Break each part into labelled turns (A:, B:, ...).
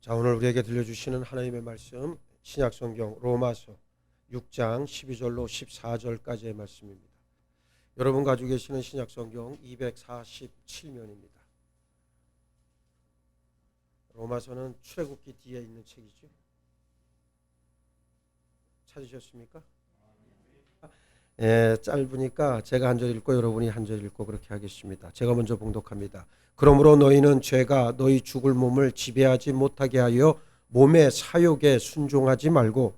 A: 자, 오늘 우리에게 들려주시는 하나님의 말씀 신약 성경 로마서 6장 12절로 14절까지의 말씀입니다. 여러분 가지고 계시는 신약 성경 247면입니다. 로마서는 출애굽기 뒤에 있는 책이죠. 찾으셨습니까? 예, 짧으니까 제가 한 절 읽고 여러분이 한 절 읽고 그렇게 하겠습니다. 제가 먼저 봉독합니다. 그러므로 너희는 죄가 너희 죽을 몸을 지배하지 못하게 하여 몸의 사욕에 순종하지 말고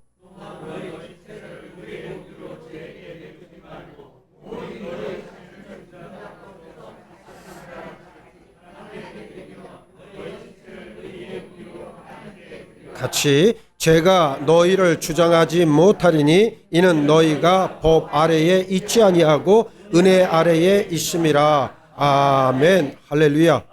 A: 같이 제가 너희를 주장하지 못하리니 이는 너희가 법 아래에 있지 아니하고 은혜 아래에 있음이라. 아멘. 할렐루야.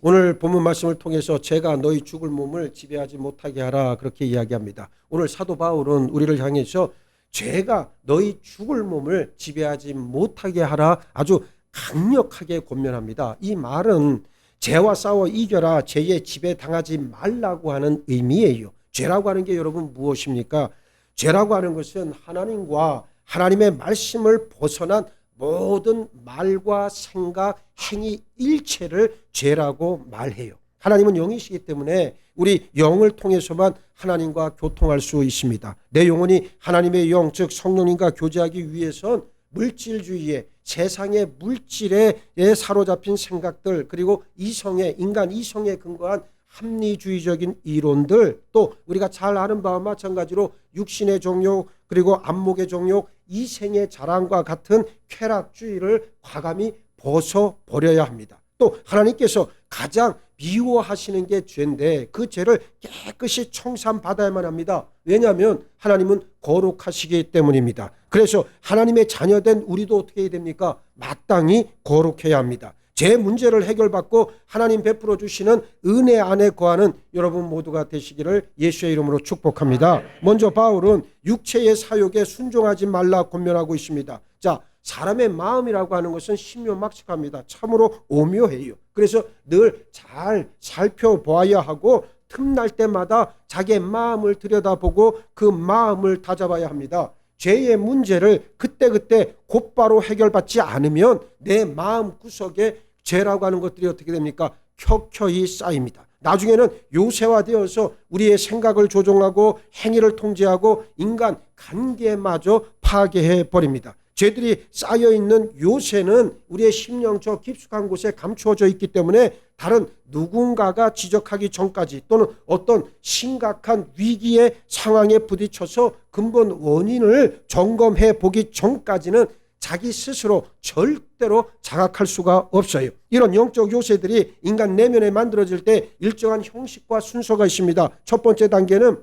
A: 오늘 본문 말씀을 통해서 제가 너희 죽을 몸을 지배하지 못하게 하라 그렇게 이야기합니다. 오늘 사도 바울은 우리를 향해서 죄가 너희 죽을 몸을 지배하지 못하게 하라 아주 강력하게 권면합니다. 이 말은 죄와 싸워 이겨라 죄에 지배당하지 말라고 하는 의미예요. 죄라고 하는 게 여러분 무엇입니까? 죄라고 하는 것은 하나님과 하나님의 말씀을 벗어난 모든 말과 생각, 행위 일체를 죄라고 말해요. 하나님은 영이시기 때문에 우리 영을 통해서만 하나님과 교통할 수 있습니다. 내 영혼이 하나님의 영, 즉 성령님과 교제하기 위해선 물질주의에 세상의 물질에 사로잡힌 생각들 그리고 이성의 인간 이성에 근거한 합리주의적인 이론들 또 우리가 잘 아는 바와 마찬가지로 육신의 종욕 그리고 안목의 종욕 이생의 자랑과 같은 쾌락주의를 과감히 벗어 버려야 합니다. 또 하나님께서 가장 미워하시는 게 죄인데 그 죄를 깨끗이 청산받아야만 합니다. 왜냐하면 하나님은 거룩하시기 때문입니다. 그래서 하나님의 자녀된 우리도 어떻게 해야 됩니까? 마땅히 거룩해야 합니다. 제 문제를 해결받고 하나님 베풀어 주시는 은혜 안에 거하는 여러분 모두가 되시기를 예수의 이름으로 축복합니다. 먼저 바울은 육체의 사욕에 순종하지 말라 권면하고 있습니다. 자, 사람의 마음이라고 하는 것은 신묘막측합니다. 참으로 오묘해요. 그래서 늘 잘 살펴보아야 하고 틈날 때마다 자기의 마음을 들여다보고 그 마음을 다잡아야 합니다. 죄의 문제를 그때그때 곧바로 해결받지 않으면 내 마음 구석에 죄라고 하는 것들이 어떻게 됩니까? 켜켜이 쌓입니다. 나중에는 요새화되어서 우리의 생각을 조종하고 행위를 통제하고 인간 관계마저 파괴해 버립니다. 죄들이 쌓여 있는 요새는 우리의 심령 저 깊숙한 곳에 감추어져 있기 때문에 다른 누군가가 지적하기 전까지 또는 어떤 심각한 위기의 상황에 부딪혀서 근본 원인을 점검해 보기 전까지는 자기 스스로 절대로 자각할 수가 없어요. 이런 영적 요새들이 인간 내면에 만들어질 때 일정한 형식과 순서가 있습니다. 첫 번째 단계는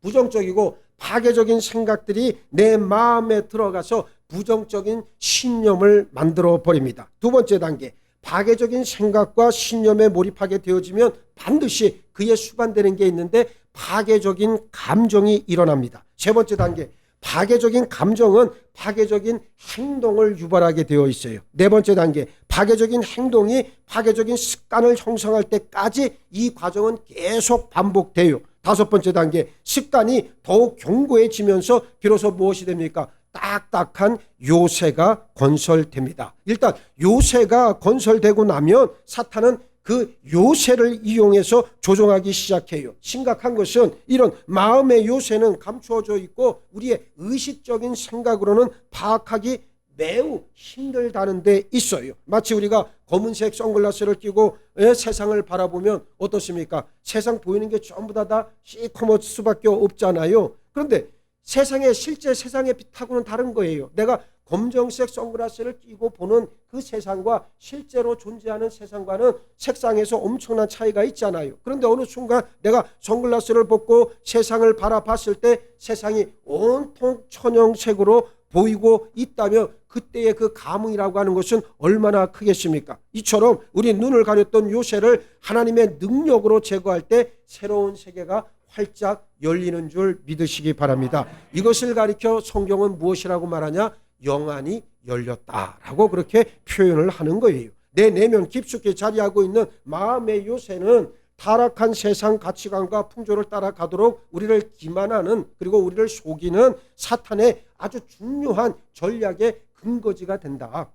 A: 부정적이고 파괴적인 생각들이 내 마음에 들어가서 부정적인 신념을 만들어 버립니다. 두 번째 단계 파괴적인 생각과 신념에 몰입하게 되어지면 반드시 그에 수반되는 게 있는데 파괴적인 감정이 일어납니다. 세 번째 단계 파괴적인 감정은 파괴적인 행동을 유발하게 되어 있어요. 네 번째 단계 파괴적인 행동이 파괴적인 습관을 형성할 때까지 이 과정은 계속 반복돼요. 다섯 번째 단계 습관이 더욱 견고해지면서 비로소 무엇이 됩니까? 딱딱한 요새가 건설됩니다. 일단 요새가 건설되고 나면 사탄은 그 요새를 이용해서 조종하기 시작해요. 심각한 것은 이런 마음의 요새는 감추어져 있고 우리의 의식적인 생각으로는 파악하기 매우 힘들다는 데 있어요. 마치 우리가 검은색 선글라스를 끼고 세상을 바라보면 어떻습니까? 세상 보이는 게 전부 다, 다 시커멀 수밖에 없잖아요. 그런데 세상의 실제 세상의 빛하고는 다른 거예요. 내가 검정색 선글라스를 끼고 보는 그 세상과 실제로 존재하는 세상과는 색상에서 엄청난 차이가 있잖아요. 그런데 어느 순간 내가 선글라스를 벗고 세상을 바라봤을 때 세상이 온통 천연색으로 보이고 있다면 그때의 그 감흥이라고 하는 것은 얼마나 크겠습니까? 이처럼 우리 눈을 가렸던 요새를 하나님의 능력으로 제거할 때 새로운 세계가 활짝 열리는 줄 믿으시기 바랍니다. 이것을 가리켜 성경은 무엇이라고 말하냐? 영안이 열렸다라고 그렇게 표현을 하는 거예요. 내 내면 깊숙이 자리하고 있는 마음의 요새는 타락한 세상 가치관과 풍조를 따라가도록 우리를 기만하는 그리고 우리를 속이는 사탄의 아주 중요한 전략의 근거지가 된다.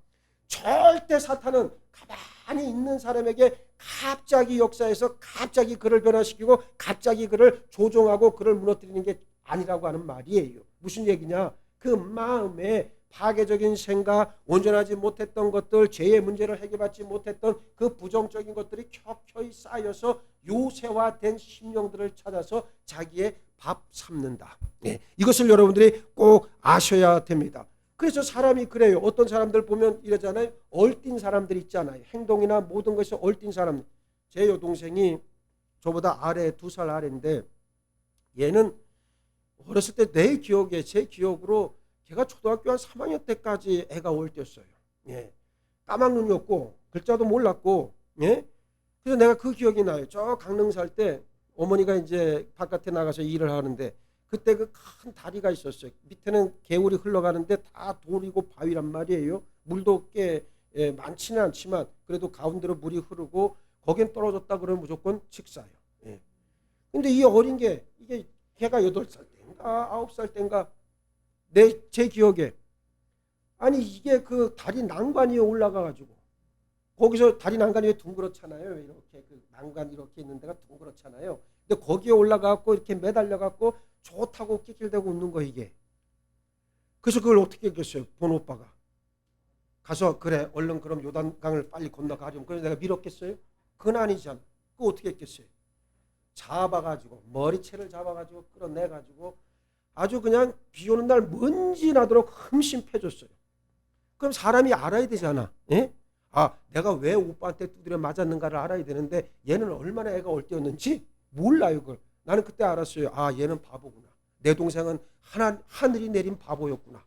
A: 절대 사탄은 가만히 있는 사람에게 갑자기 역사에서 갑자기 그를 변화시키고 갑자기 그를 조종하고 그를 무너뜨리는 게 아니라고 하는 말이에요. 무슨 얘기냐? 그 마음에 파괴적인 생각, 온전하지 못했던 것들, 죄의 문제를 해결받지 못했던 그 부정적인 것들이 켜켜이 쌓여서 요새화된 심령들을 찾아서 자기의 밥 삼는다. 예, 이것을 여러분들이 꼭 아셔야 됩니다. 그래서 사람이 그래요. 어떤 사람들 보면 이러잖아요. 얼띤 사람들 있잖아요. 행동이나 모든 것이 얼띤 사람. 제 여동생이 저보다 아래 두 살 아래인데 얘는 어렸을 때 내 기억에 제 기억으로 걔가 초등학교 한 3학년 때까지 애가 얼띄었어요. 예. 까막 눈이었고 글자도 몰랐고 예. 그래서 내가 그 기억이 나요. 저 강릉 살 때 어머니가 이제 바깥에 나가서 일을 하는데 그때 그 큰 다리가 있었어요. 밑에는 개울이 흘러가는데 다 돌이고 바위란 말이에요. 물도 꽤 예, 많지는 않지만 그래도 가운데로 물이 흐르고 거긴 떨어졌다 그러면 무조건 직사예요. 예. 근데 이 어린 게 이게 걔가 여덟 살 때인가 아홉 살 때인가 내 제 기억에 아니 이게 그 다리 난간 위에 올라가 가지고 거기서 다리 난간 위에 둥그렇잖아요. 이렇게 그 난간 이렇게 있는 데가 둥그렇잖아요. 근데 거기에 올라가 갖고 이렇게 매달려 갖고 좋다고 낄낄대고 웃는 거 이게. 그래서 그걸 어떻게 했겠어요? 본 오빠가. 가서 그래 얼른 그럼 요단강을 빨리 건너가렴. 그래서 내가 밀었겠어요? 그건 아니잖아. 그거 어떻게 했겠어요? 잡아가지고 머리채를 잡아가지고 끌어내가지고 아주 그냥 비 오는 날 먼지 나도록 흠씬 패줬어요. 그럼 사람이 알아야 되잖아. 예? 아, 내가 왜 오빠한테 두드려 맞았는가를 알아야 되는데 얘는 얼마나 애가 얼띄었는지 몰라요, 그걸. 나는 그때 알았어요. 아, 얘는 바보구나. 내 동생은 하나, 하늘이 내린 바보였구나.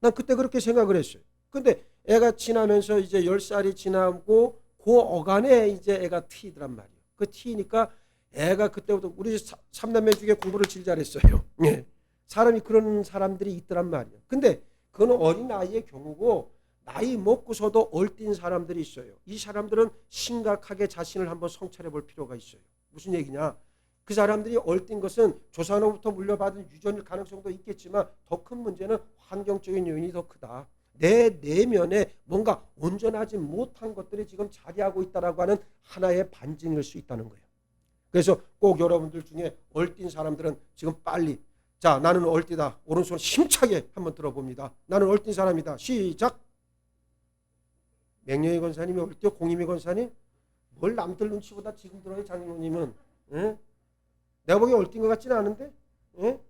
A: 난 그때 그렇게 생각을 했어요. 근데 애가 지나면서 이제 열살이 지나고 그 어간에 이제 애가 트이더란 말이에요. 그 트이니까 애가 그때부터 우리 사- 삼남매 중에 공부를 제일 잘했어요. 예. 사람이 그런 사람들이 있더란 말이에요. 근데 그건 어린 아이의 경우고 나이 먹고서도 얼띤 사람들이 있어요. 이 사람들은 심각하게 자신을 한번 성찰해 볼 필요가 있어요. 무슨 얘기냐? 그 사람들이 얼띤 것은 조상으로부터 물려받은 유전일 가능성도 있겠지만 더 큰 문제는 환경적인 요인이 더 크다. 내 내면에 뭔가 온전하지 못한 것들이 지금 자리하고 있다라고 하는 하나의 반증일 수 있다는 거예요. 그래서 꼭 여러분들 중에 얼띤 사람들은 지금 빨리 자 나는 얼띠다 오른손 힘차게 한번 들어봅니다. 나는 얼띤 사람이다. 시작. 맹령의 권사님이 얼띄어 공임의 권사님 뭘 남들 눈치보다 지금 들어요 장로님은 예? 내가 보기엔 얼띤 것 같지는 않은데 예?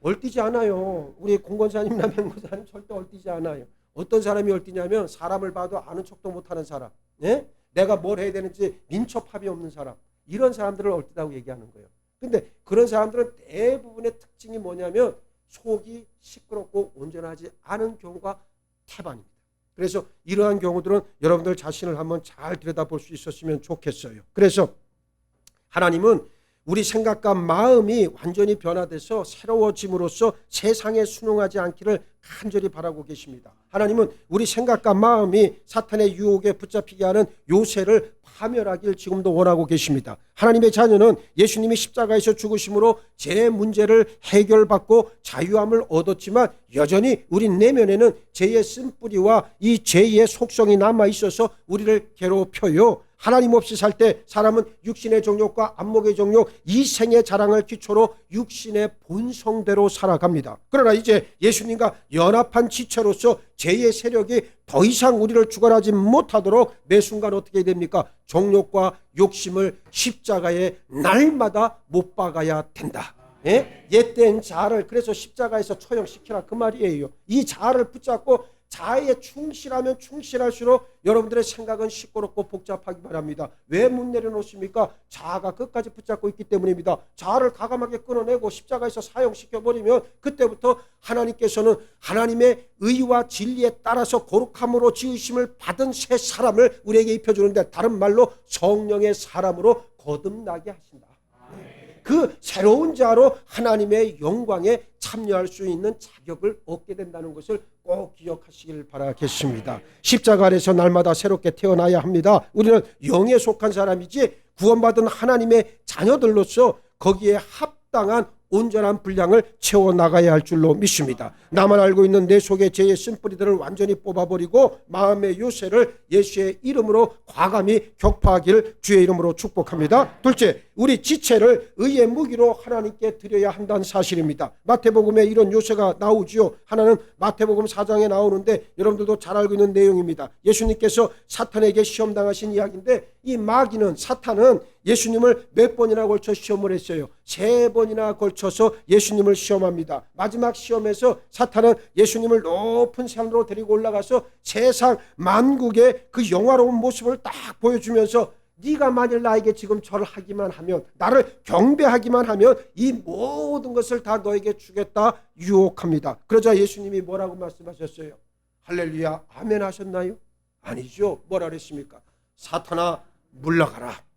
A: 얼뛰지 않아요. 우리 공권사님이나 맹권사님 절대 얼뛰지 않아요. 어떤 사람이 얼뛰냐면 사람을 봐도 아는 척도 못하는 사람, 예? 내가 뭘 해야 되는지 민첩합이 없는 사람, 이런 사람들을 얼뛰다고 얘기하는 거예요. 근데 그런 사람들은 대부분의 특징이 뭐냐면 속이 시끄럽고 온전하지 않은 경우가 태반입니다. 그래서 이러한 경우들은 여러분들 자신을 한번 잘 들여다볼 수 있었으면 좋겠어요. 그래서 하나님은 우리 생각과 마음이 완전히 변화돼서 새로워짐으로써 세상에 순응하지 않기를 간절히 바라고 계십니다. 하나님은 우리 생각과 마음이 사탄의 유혹에 붙잡히게 하는 요새를 파멸하길 지금도 원하고 계십니다. 하나님의 자녀는 예수님이 십자가에서 죽으심으로 제 문제를 해결받고 자유함을 얻었지만 여전히 우리 내면에는 죄의 쓴뿌리와 이 죄의 속성이 남아 있어서 우리를 괴롭혀요. 하나님 없이 살 때 사람은 육신의 정욕과 안목의 정욕, 이 생의 자랑을 기초로 육신의 본성대로 살아갑니다. 그러나 이제 예수님과 연합한 지체로서 죄의 세력이 더 이상 우리를 주관하지 못하도록 매 순간 어떻게 됩니까? 정욕과 욕심을 십자가에 날마다 못 박아야 된다. 예? 옛된 자아를 그래서 십자가에서 처형시키라 그 말이에요. 이 자아를 붙잡고 자아에 충실하면 충실할수록 여러분들의 생각은 시끄럽고 복잡하기 바랍니다. 왜 못 내려놓습니까? 자아가 끝까지 붙잡고 있기 때문입니다. 자아를 가감하게 끊어내고 십자가에서 사용시켜 버리면 그때부터 하나님께서는 하나님의 의와 진리에 따라서 거룩함으로 지으심을 받은 새 사람을 우리에게 입혀주는데 다른 말로 성령의 사람으로 거듭나게 하신다. 그 새로운 자로 하나님의 영광에 참여할 수 있는 자격을 얻게 된다는 것을 꼭 기억하시길 바라겠습니다. 십자가 아래서 날마다 새롭게 태어나야 합니다. 우리는 영에 속한 사람이지 구원받은 하나님의 자녀들로서 거기에 합당한 온전한 분량을 채워 나가야 할 줄로 믿습니다. 나만 알고 있는 내 속의 죄의 쓴뿌리들을 완전히 뽑아버리고 마음의 요새를 예수의 이름으로 과감히 격파하기를 주의 이름으로 축복합니다. 둘째, 우리 지체를 의의 무기로 하나님께 드려야 한다는 사실입니다. 마태복음에 이런 요새가 나오지요. 하나는 마태복음 4장에 나오는데 여러분들도 잘 알고 있는 내용입니다. 예수님께서 사탄에게 시험 당하신 이야기인데 이 마귀는 사탄은 예수님을 몇 번이나 걸쳐 시험을 했어요. 세 번이나 걸쳐서 예수님을 시험합니다. 마지막 시험에서 사탄은 예수님을 높은 산으로 데리고 올라가서 세상 만국의 그 영화로운 모습을 딱 보여주면서 네가 만일 나에게 지금 절을 하기만 하면 나를 경배하기만 하면 이 모든 것을 다 너에게 주겠다 유혹합니다. 그러자 예수님이 뭐라고 말씀하셨어요? 할렐루야 아멘 하셨나요? 아니죠. 뭐라 그랬습니까? 사탄아 물러가라.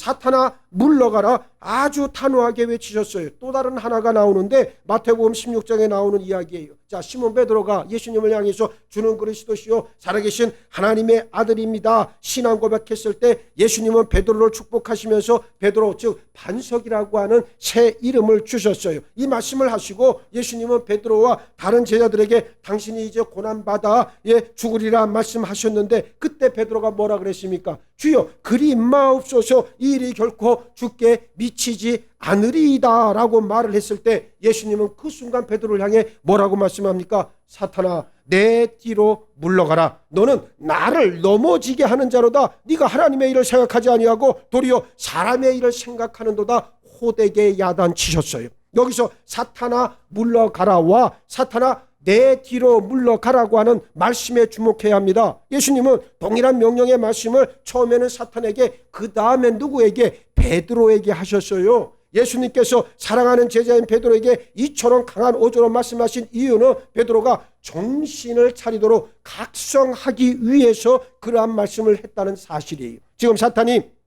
A: 사탄아 물러가라 아주 단호하게 외치셨어요. 또 다른 하나가 나오는데 마태복음 16장에 나오는 이야기예요. 자 시몬 베드로가 예수님을 향해서 주는 그리스도시요 살아계신 하나님의 아들입니다. 신앙 고백했을 때 예수님은 베드로를 축복하시면서 베드로 즉 반석이라고 하는 새 이름을 주셨어요. 이 말씀을 하시고 예수님은 베드로와 다른 제자들에게 당신이 이제 고난 받아 예 죽으리라 말씀하셨는데 그때 베드로가 뭐라 그랬습니까? 주여 그리 마옵소서 이 일이 결코 죽게 미치지 않으리이다 라고 말을 했을 때 예수님은 그 순간 베드로를 향해 뭐라고 말씀합니까? 사탄아 내 뒤로 물러가라. 너는 나를 넘어지게 하는 자로다. 네가 하나님의 일을 생각하지 아니하고 도리어 사람의 일을 생각하는도다. 호되게 야단치셨어요. 여기서 사탄아 물러가라와 사탄아 내 뒤로 물러가라고 하는 말씀에 주목해야 합니다. 예수님은 동일한 명령의 말씀을 처음에는 사탄에게 그 다음에 누구에게 베드로에게 하셨어요. 예수님께서 사랑하는 제자인 베드로에게 이처럼 강한 어조로 말씀하신 이유는 베드로가 정신을 차리도록 각성하기 위해서 그러한 말씀을 했다는 사실이에요. 지금 사탄이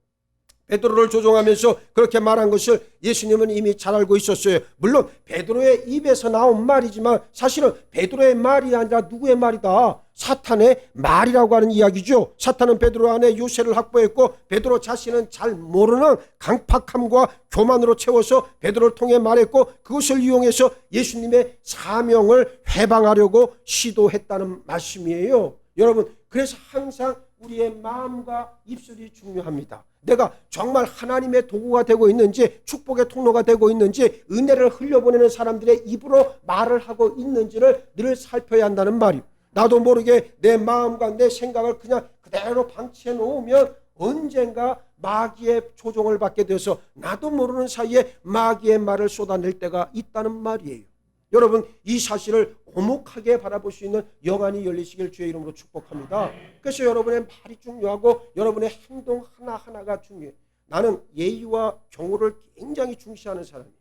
A: 베드로를 조종하면서 그렇게 말한 것을 예수님은 이미 잘 알고 있었어요. 물론 베드로의 입에서 나온 말이지만 사실은 베드로의 말이 아니라 누구의 말이다. 사탄의 말이라고 하는 이야기죠. 사탄은 베드로 안에 요새를 확보했고 베드로 자신은 잘 모르는 강팍함과 교만으로 채워서 베드로를 통해 말했고 그것을 이용해서 예수님의 사명을 해방하려고 시도했다는 말씀이에요. 여러분 그래서 항상 우리의 마음과 입술이 중요합니다. 내가 정말 하나님의 도구가 되고 있는지 축복의 통로가 되고 있는지 은혜를 흘려보내는 사람들의 입으로 말을 하고 있는지를 늘 살펴야 한다는 말이요. 나도 모르게 내 마음과 내 생각을 그냥 그대로 방치해 놓으면 언젠가 마귀의 조종을 받게 되어서 나도 모르는 사이에 마귀의 말을 쏟아낼 때가 있다는 말이에요. 여러분 이 사실을 오목하게 바라볼 수 있는 영안이 열리시길 주의 이름으로 축복합니다. 그래서 여러분의 말이 중요하고 여러분의 행동 하나하나가 중요해. 나는 예의와 경호를 굉장히 중시하는 사람이에요.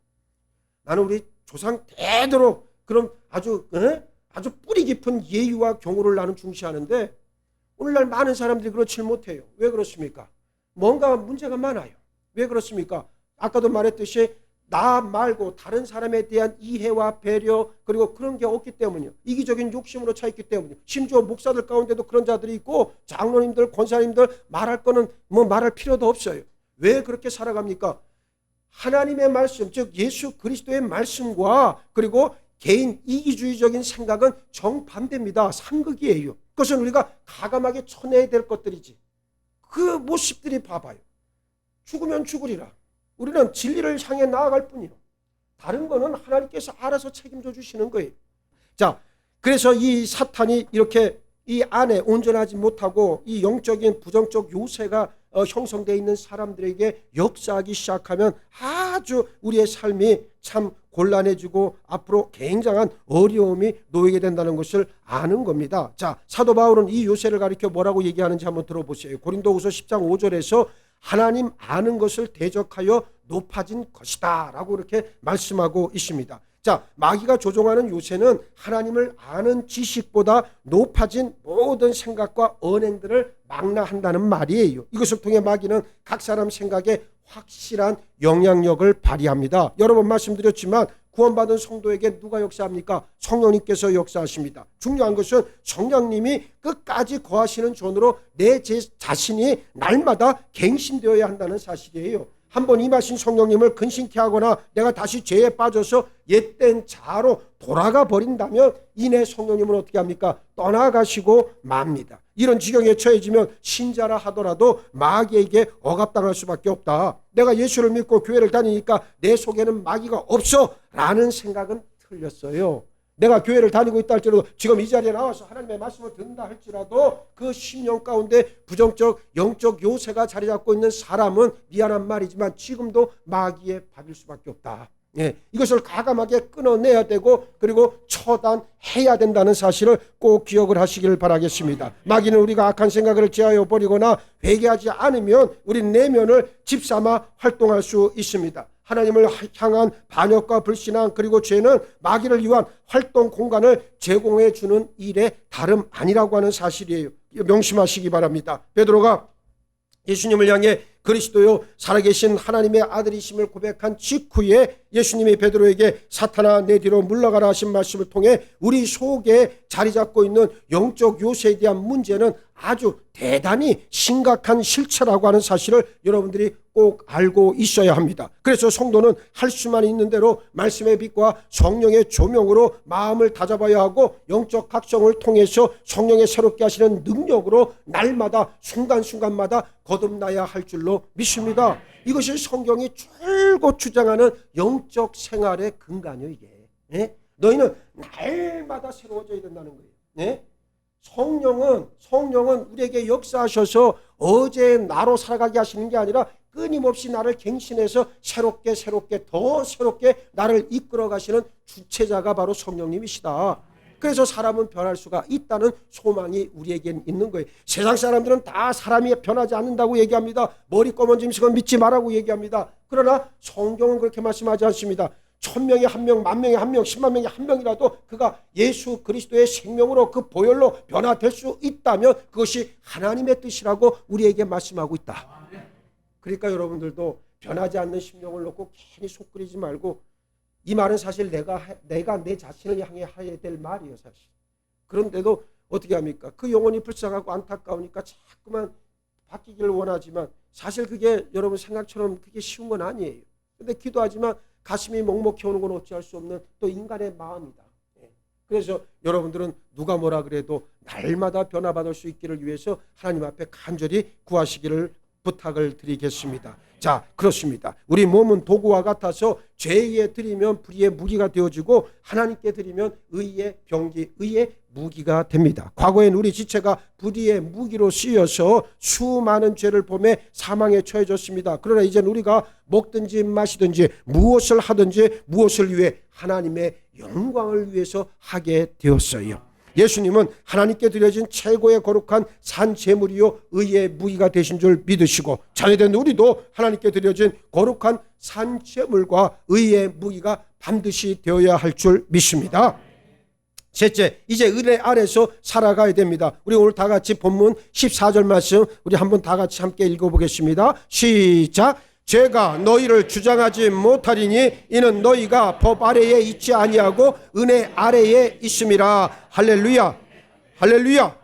A: 나는 우리 조상 대대로 그런 아주 에? 아주 뿌리 깊은 예의와 경호를 나는 중시하는데 오늘날 많은 사람들이 그렇지 못해요. 왜 그렇습니까? 뭔가 문제가 많아요. 왜 그렇습니까? 아까도 말했듯이 나 말고 다른 사람에 대한 이해와 배려 그리고 그런 게 없기 때문이요. 이기적인 욕심으로 차 있기 때문이요. 심지어 목사들 가운데도 그런 자들이 있고 장로님들, 권사님들 말할 거는 뭐 말할 필요도 없어요. 왜 그렇게 살아갑니까? 하나님의 말씀, 즉 예수 그리스도의 말씀과 그리고 개인 이기주의적인 생각은 정반대입니다. 상극이에요. 그것은 우리가 가감하게 쳐내야 될 것들이지. 그 모습들이 봐봐요. 죽으면 죽으리라. 우리는 진리를 향해 나아갈 뿐이요. 다른 거는 하나님께서 알아서 책임져 주시는 거예요. 자, 그래서 이 사탄이 이렇게 이 안에 온전하지 못하고 이 영적인 부정적 요새가 어, 형성되어 있는 사람들에게 역사하기 시작하면 아주 우리의 삶이 참 곤란해지고 앞으로 굉장한 어려움이 놓이게 된다는 것을 아는 겁니다. 자, 사도 바울은 이 요새를 가리켜 뭐라고 얘기하는지 한번 들어보세요. 고린도후서 10장 5절에서 하나님 아는 것을 대적하여 높아진 것이다. 라고 이렇게 말씀하고 있습니다. 자, 마귀가 조종하는 요새는 하나님을 아는 지식보다 높아진 모든 생각과 언행들을 망라한다는 말이에요. 이것을 통해 마귀는 각 사람 생각에 확실한 영향력을 발휘합니다. 여러 번 말씀드렸지만 구원받은 성도에게 누가 역사합니까? 성령님께서 역사하십니다. 중요한 것은 성령님이 끝까지 거하시는 존으로 내 제 자신이 날마다 갱신되어야 한다는 사실이에요. 한 번 임하신 성령님을 근심케 하거나 내가 다시 죄에 빠져서 옛된 자로 돌아가 버린다면 이내 성령님은 어떻게 합니까? 떠나가시고 맙니다. 이런 지경에 처해지면 신자라 하더라도 마귀에게 억압당할 수밖에 없다. 내가 예수를 믿고 교회를 다니니까 내 속에는 마귀가 없어 라는 생각은 틀렸어요. 내가 교회를 다니고 있다 할지라도 지금 이 자리에 나와서 하나님의 말씀을 듣는다 할지라도 그 심령 가운데 부정적 영적 요새가 자리 잡고 있는 사람은 미안한 말이지만 지금도 마귀의 밥일 수밖에 없다. 예, 이것을 가감하게 끊어내야 되고 그리고 처단해야 된다는 사실을 꼭 기억을 하시길 바라겠습니다. 마귀는 우리가 악한 생각을 제하여 버리거나 회개하지 않으면 우리 내면을 집삼아 활동할 수 있습니다. 하나님을 향한 반역과 불신앙 그리고 죄는 마귀를 위한 활동 공간을 제공해 주는 일에 다름 아니라고 하는 사실이에요. 명심하시기 바랍니다. 베드로가 예수님을 향해 그리스도요 살아계신 하나님의 아들이심을 고백한 직후에 예수님이 베드로에게 사탄아 내 뒤로 물러가라 하신 말씀을 통해 우리 속에 자리 잡고 있는 영적 요새에 대한 문제는 아주 대단히 심각한 실체라고 하는 사실을 여러분들이 꼭 알고 있어야 합니다. 그래서 성도는 할 수만 있는 대로 말씀의 빛과 성령의 조명으로 마음을 다잡아야 하고 영적 각성을 통해서 성령의 새롭게 하시는 능력으로 날마다 순간순간마다 거듭나야 할 줄로 믿습니다. 이것이 성경이 줄곧 주장하는 영적 생활의 근간이요 이게. 예? 너희는 날마다 새로워져야 된다는 거예요. 예? 성령은 성령은 우리에게 역사하셔서 어제 나로 살아가게 하시는 게 아니라 끊임없이 나를 갱신해서 새롭게 새롭게 더 새롭게 나를 이끌어 가시는 주체자가 바로 성령님이시다. 그래서 사람은 변할 수가 있다는 소망이 우리에겐 있는 거예요. 세상 사람들은 다 사람이 변하지 않는다고 얘기합니다. 머리 검은 짐승은 믿지 말라고 얘기합니다. 그러나 성경은 그렇게 말씀하지 않습니다. 천 명이 한 명, 만 명이 한 명, 십만 명이 한 명이라도 그가 예수 그리스도의 생명으로 그 보혈로 변화될 수 있다면 그것이 하나님의 뜻이라고 우리에게 말씀하고 있다. 그러니까 여러분들도 변하지 않는 심령을 놓고 괜히 속 끓이지 말고 이 말은 사실 내가 하- 내가 내 자신을 향해 해야 될 말이에요, 사실. 그런데도 어떻게 합니까? 그 영혼이 불쌍하고 안타까우니까 자꾸만 바뀌기를 원하지만 사실 그게 여러분 생각처럼 그게 쉬운 건 아니에요. 근데 기도하지만 가슴이 먹먹해 오는 건 어찌할 수 없는 또 인간의 마음이다. 예. 그래서 여러분들은 누가 뭐라 그래도 날마다 변화받을 수 있기를 위해서 하나님 앞에 간절히 구하시기를 부탁을 드리겠습니다. 자, 그렇습니다. 우리 몸은 도구와 같아서 죄에 드리면 불의의 무기가 되어지고 하나님께 드리면 의의 병기, 의의 무기가 됩니다. 과거엔 우리 지체가 불의의 무기로 쓰여서 수많은 죄를 범해 사망에 처해졌습니다. 그러나 이제는 우리가 먹든지 마시든지 무엇을 하든지 무엇을 위해 하나님의 영광을 위해서 하게 되었어요. 예수님은 하나님께 드려진 최고의 거룩한 산 제물이요 의의 무기가 되신 줄 믿으시고 자녀된 우리도 하나님께 드려진 거룩한 산 제물과 의의 무기가 반드시 되어야 할 줄 믿습니다. 셋째, 이제 은혜 아래서 살아가야 됩니다. 우리 오늘 다 같이 본문 14절 말씀 우리 한번 다 같이 함께 읽어보겠습니다. 시작. 제가 너희를 주장하지 못하리니 이는 너희가 법 아래에 있지 아니하고 은혜 아래에 있음이라. 할렐루야. 할렐루야.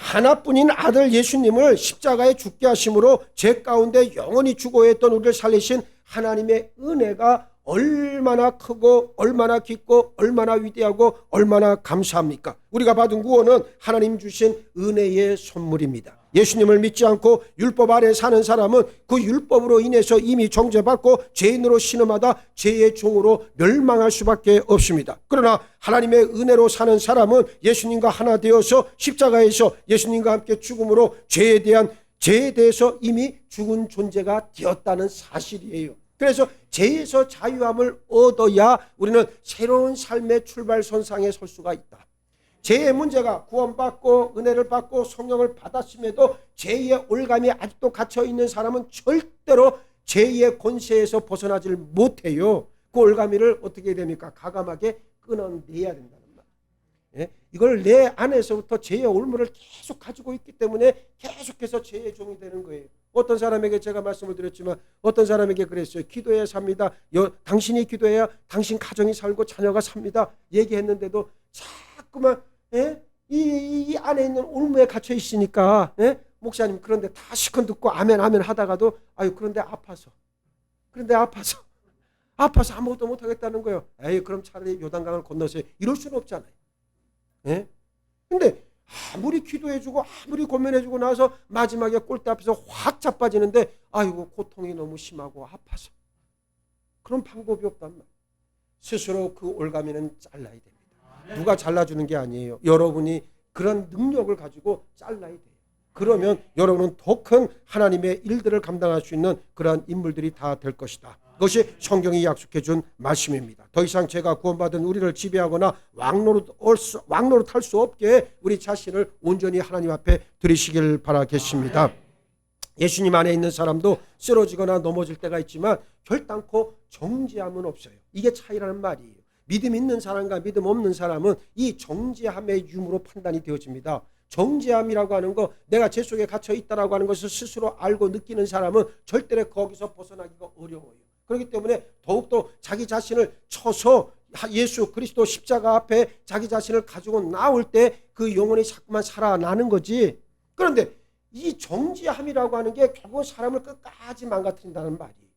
A: 하나뿐인 아들 예수님을 십자가에 죽게 하심으로 죄 가운데 영원히 죽어했던 우리를 살리신 하나님의 은혜가 얼마나 크고 얼마나 깊고 얼마나 위대하고 얼마나 감사합니까? 우리가 받은 구원은 하나님 주신 은혜의 선물입니다. 예수님을 믿지 않고 율법 아래 사는 사람은 그 율법으로 인해서 이미 정죄받고 죄인으로 신음하다 죄의 종으로 멸망할 수밖에 없습니다. 그러나 하나님의 은혜로 사는 사람은 예수님과 하나 되어서 십자가에서 예수님과 함께 죽음으로 죄에 대한 죄에 대해서 이미 죽은 존재가 되었다는 사실이에요. 그래서 죄에서 자유함을 얻어야 우리는 새로운 삶의 출발선상에 설 수가 있다. 죄의 문제가 구원받고 은혜를 받고 성령을 받았음에도 죄의 올감이 아직도 갇혀 있는 사람은 절대로 죄의 권세에서 벗어나질 못해요. 그 올가미를 어떻게 됩니까? 가감하게 끊어내야 된다는 말. 예? 이걸 내 안에서부터 죄의 올무를 계속 가지고 있기 때문에 계속해서 죄의 종이 되는 거예요. 어떤 사람에게 제가 말씀을 드렸지만 어떤 사람에게 그랬어요. 기도해야 삽니다. 여, 당신이 기도해야 당신 가정이 살고 자녀가 삽니다. 얘기했는데도 자꾸만 예? 이, 이, 이 안에 있는 올무에 갇혀 있으니까 예? 목사님 그런데 다 시컨 듣고 아멘 아멘 하다가도 아유 그런데 아파서 그런데 아파서 아파서 아무것도 못 하겠다는 거예요. 에이 그럼 차라리 요단강을 건너세요. 이럴 수는 없잖아요. 예? 근데 아무리 기도해주고 아무리 고민해주고 나서 마지막에 꼴대 앞에서 확 자빠지는데 아이고 고통이 너무 심하고 아파서 그런 방법이 없단 말이에요. 스스로 그 올가미는 잘라야 됩니다. 누가 잘라주는 게 아니에요. 여러분이 그런 능력을 가지고 잘라야 돼요. 그러면 여러분은 더 큰 하나님의 일들을 감당할 수 있는 그러한 인물들이 다 될 것이다. 그것이 성경이 약속해 준 말씀입니다. 더 이상 제가 구원받은 우리를 지배하거나 왕노릇 왕노릇 할수 없게 우리 자신을 온전히 하나님 앞에 드리시길 바라겠습니다. 예수님 안에 있는 사람도 쓰러지거나 넘어질 때가 있지만 결단코 정지함은 없어요. 이게 차이라는 말이에요. 믿음 있는 사람과 믿음 없는 사람은 이 정지함의 유무로 판단이 되어집니다. 정지함이라고 하는 거 내가 제 속에 갇혀 있다라고 하는 것을 스스로 알고 느끼는 사람은 절대로 거기서 벗어나기가 어려워요. 그렇기 때문에 더욱더 자기 자신을 쳐서 예수 그리스도 십자가 앞에 자기 자신을 가지고 나올 때 그 영혼이 자꾸만 살아나는 거지. 그런데 이 정지함이라고 하는 게 결국 사람을 끝까지 망가뜨린다는 말이에요.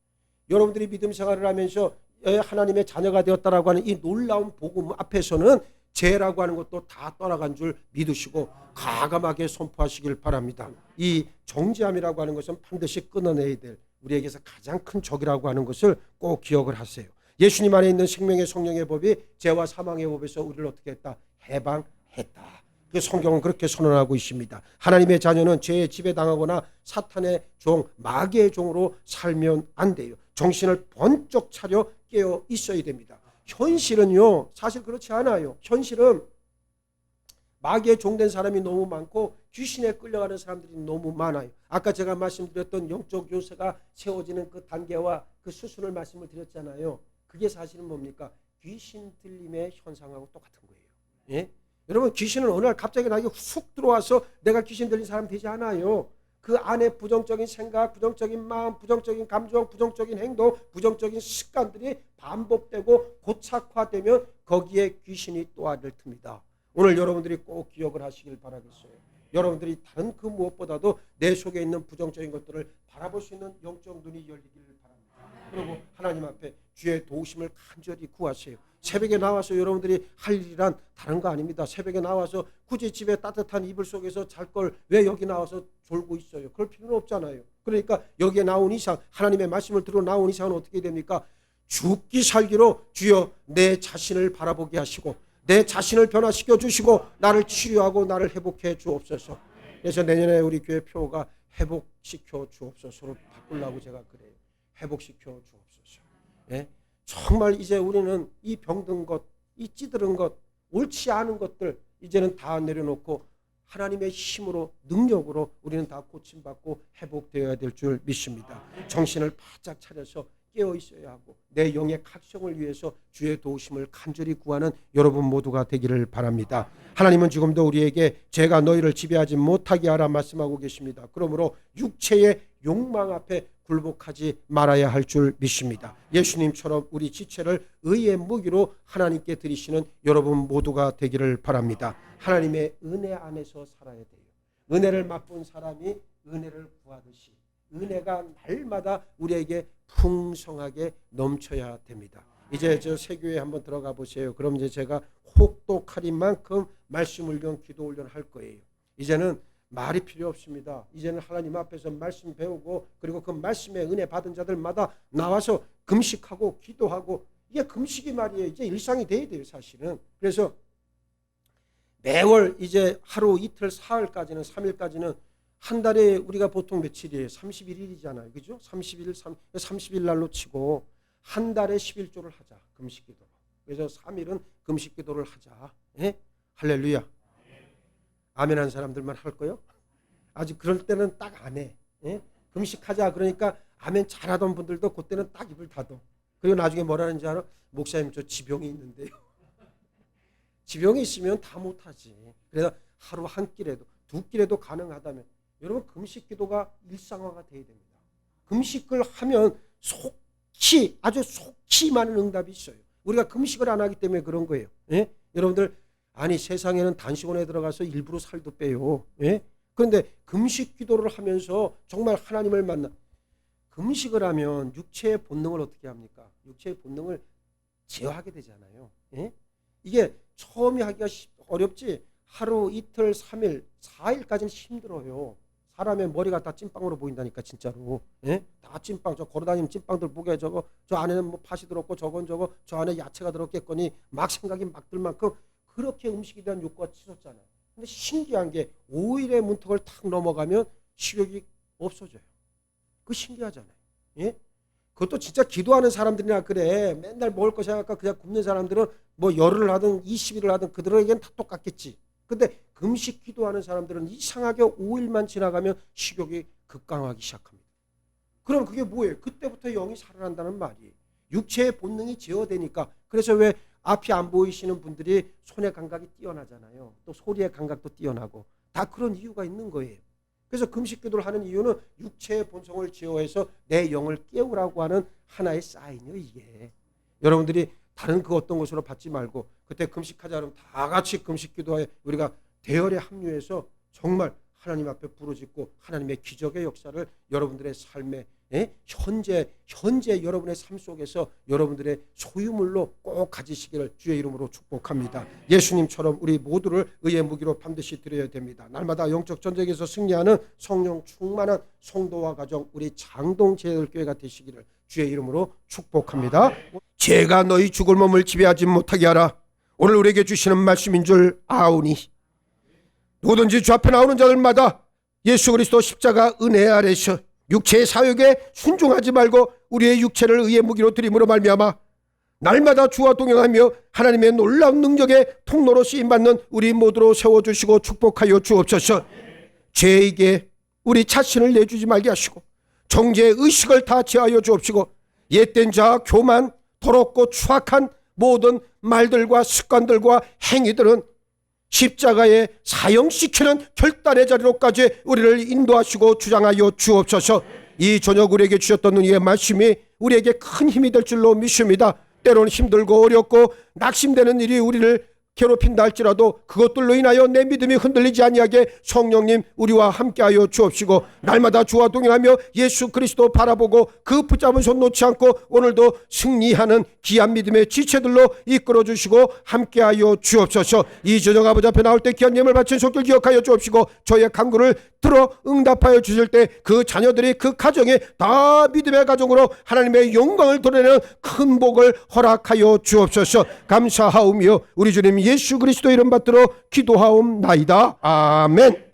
A: 여러분들이 믿음 생활을 하면서 하나님의 자녀가 되었다라고 하는 이 놀라운 복음 앞에서는 죄라고 하는 것도 다 떠나간 줄 믿으시고 과감하게 선포하시길 바랍니다. 이 정지함이라고 하는 것은 반드시 끊어내야 될 우리에게서 가장 큰 적이라고 하는 것을 꼭 기억을 하세요. 예수님 안에 있는 생명의 성령의 법이 죄와 사망의 법에서 우리를 어떻게 했다? 해방했다. 그 성경은 그렇게 선언하고 있습니다. 하나님의 자녀는 죄의 지배당하거나 사탄의 종, 마귀의 종으로 살면 안 돼요. 정신을 번쩍 차려 깨어 있어야 됩니다. 현실은요, 사실 그렇지 않아요. 현실은 마귀의 종된 사람이 너무 많고 귀신에 끌려가는 사람들이 너무 많아요. 아까 제가 말씀드렸던 영적 요새가 세워지는 그 단계와 그 수순을 말씀을 드렸잖아요. 그게 사실은 뭡니까? 귀신 들림의 현상하고 똑같은 거예요. 예? 여러분 귀신은 어느 날 갑자기 나에게 훅 들어와서 내가 귀신 들린 사람 되지 않아요. 그 안에 부정적인 생각, 부정적인 마음, 부정적인 감정, 부정적인 행동, 부정적인 습관들이 반복되고 고착화되면 거기에 귀신이 또 알을 틉니다. 오늘 여러분들이 꼭 기억을 하시길 바라겠어요. 여러분들이 다른 그 무엇보다도 내 속에 있는 부정적인 것들을 바라볼 수 있는 영적 눈이 열리기를 바랍니다. 그리고 하나님 앞에 주의 도우심을 간절히 구하세요. 새벽에 나와서 여러분들이 할 일이란 다른 거 아닙니다. 새벽에 나와서 굳이 집에 따뜻한 이불 속에서 잘 걸 왜 여기 나와서 졸고 있어요? 그럴 필요는 없잖아요. 그러니까 여기에 나온 이상 하나님의 말씀을 들어 나온 이상은 어떻게 됩니까? 죽기 살기로 주여 내 자신을 바라보게 하시고 내 자신을 변화시켜 주시고 나를 치료하고 나를 회복해 주옵소서. 그래서 내년에 우리 교회 표가 회복시켜 주옵소서로 바꾸려고 제가 그래요. 회복시켜 주옵소서. 예? 정말 이제 우리는 이 병든 것, 이 찌들은 것, 옳지 않은 것들 이제는 다 내려놓고 하나님의 힘으로 능력으로 우리는 다 고침받고 회복되어야 될 줄 믿습니다. 정신을 바짝 차려서 깨어 있어야 하고 내 영의 각성을 위해서 주의 도우심을 간절히 구하는 여러분 모두가 되기를 바랍니다. 하나님은 지금도 우리에게 제가 너희를 지배하지 못하게 하라 말씀하고 계십니다. 그러므로 육체의 욕망 앞에 굴복하지 말아야 할 줄 믿습니다. 예수님처럼 우리 지체를 의의 무기로 하나님께 드리시는 여러분 모두가 되기를 바랍니다. 하나님의 은혜 안에서 살아야 돼요. 은혜를 맛본 사람이 은혜를 구하듯이 은혜가 날마다 우리에게 풍성하게 넘쳐야 됩니다. 이제 저 세교에 한번 들어가 보세요. 그럼 이제 제가 혹독할 만큼 말씀 훈련, 기도 훈련 할 거예요. 이제는 말이 필요 없습니다. 이제는 하나님 앞에서 말씀 배우고 그리고 그 말씀에 은혜 받은 자들마다 나와서 금식하고 기도하고 이게 금식이 말이에요. 이제 일상이 돼야 돼요, 사실은. 그래서 매월 이제 하루 이틀 사흘까지는 3일까지는 한 달에 우리가 보통 며칠이에요? 31일이잖아요. 그죠? 30일, 30일 날로 치고 한 달에 11조를 하자. 금식 기도로. 그래서 3일은 금식 기도를 하자. 예? 할렐루야. 아멘 한 사람들만 할 거요? 아직 그럴 때는 딱 안 해. 예? 금식하자. 그러니까 아멘 잘하던 분들도 그때는 딱 입을 닫어. 그리고 나중에 뭐라는지 알아? 목사님 저 지병이 있는데요. 지병이 있으면 다 못하지. 그래서 하루 한 끼라도 두 끼라도 가능하다면 여러분 금식 기도가 일상화가 돼야 됩니다. 금식을 하면 속히 아주 속히 많은 응답이 있어요. 우리가 금식을 안 하기 때문에 그런 거예요. 예? 여러분들 아니 세상에는 단식원에 들어가서 일부러 살도 빼요. 예? 그런데 금식 기도를 하면서 정말 하나님을 만나 금식을 하면 육체의 본능을 어떻게 합니까? 육체의 본능을 제어하게 되잖아요. 예? 이게 처음에 하기가 쉽- 어렵지 하루 이틀 삼일 사일까지는 힘들어요. 사람의 머리가 다 찐빵으로 보인다니까 진짜로. 예? 다 찐빵 저 걸어다니는 찐빵들 보게 저거 저 안에는 뭐 팥이 들었고 저건 저거 저 안에 야채가 들었겠거니 막 생각이 막 들 만큼 그렇게 음식에 대한 욕구가 치솟잖아요. 근데 신기한 게 5일의 문턱을 탁 넘어가면 식욕이 없어져요. 그 신기하잖아요. 예? 그것도 진짜 기도하는 사람들이나 그래. 맨날 먹을 거 생각하고 그냥 굶는 사람들은 뭐 열흘을 하든 20일을 하든 그들에겐 다 똑같겠지. 근데 금식 기도하는 사람들은 이상하게 5일만 지나가면 식욕이 급강하기 시작합니다. 그럼 그게 뭐예요? 그때부터 영이 살아난다는 말이에요. 육체의 본능이 제어되니까. 그래서 왜 앞이 안 보이시는 분들이 손의 감각이 뛰어나잖아요. 또 소리의 감각도 뛰어나고. 다 그런 이유가 있는 거예요. 그래서 금식 기도를 하는 이유는 육체의 본성을 제어해서 내 영을 깨우라고 하는 하나의 사인이에요, 이게. 여러분들이 다른 그 어떤 것으로 받지 말고 그때 금식하자 그러면 다 같이 금식 기도에 우리가 대열에 합류해서 정말 하나님 앞에 부르짖고 하나님의 기적의 역사를 여러분들의 삶에 예? 현재 현재 여러분의 삶 속에서 여러분들의 소유물로 꼭 가지시기를 주의 이름으로 축복합니다. 예수님처럼 우리 모두를 의의 무기로 반드시 드려야 됩니다. 날마다 영적 전쟁에서 승리하는 성령 충만한 성도와 가정 우리 장동 제일교회가 되시기를 주의 이름으로 축복합니다. 제가 너희 죽을 몸을 지배하지 못하게 하라. 오늘 우리에게 주시는 말씀인 줄 아오니 누구든지 주 앞에 나오는 자들마다 예수 그리스도 십자가 은혜 아래서 육체의 사역에 순종하지 말고 우리의 육체를 의의 무기로 드림으로 말미암아 날마다 주와 동행하며 하나님의 놀라운 능력의 통로로 쓰임 받는 우리 모두로 세워 주시고 축복하여 주옵소서. 죄에게 우리 자신을 내주지 말게 하시고 정죄의 의식을 다 제하여 주옵시고 옛된 자 교만 더럽고 추악한 모든 말들과 습관들과 행위들은 십자가에 사형시키는 결단의 자리로까지 우리를 인도하시고 주장하여 주옵소서. 이 저녁 우리에게 주셨던 은혜의 말씀이 우리에게 큰 힘이 될 줄로 믿습니다. 때로는 힘들고 어렵고 낙심되는 일이 우리를 괴롭힌다 할지라도 그것들로 인하여 내 믿음이 흔들리지 아니하게 성령님 우리와 함께하여 주옵시고 날마다 주와 동행하며 예수 그리스도 바라보고 그 붙잡은 손 놓지 않고 오늘도 승리하는 귀한 믿음의 지체들로 이끌어 주시고 함께하여 주옵소서. 이 저녁 아버지 앞에 나올 때 귀한 예물 바친 손길 기억하여 주옵시고 저의 간구를 들어 응답하여 주실 때 그 자녀들이 그 가정에 다 믿음의 가정으로 하나님의 영광을 드러내는 큰 복을 허락하여 주옵소서. 감사하오며 우리 주님 예수 그리스도 이름 받들어 기도하옵나이다. 아멘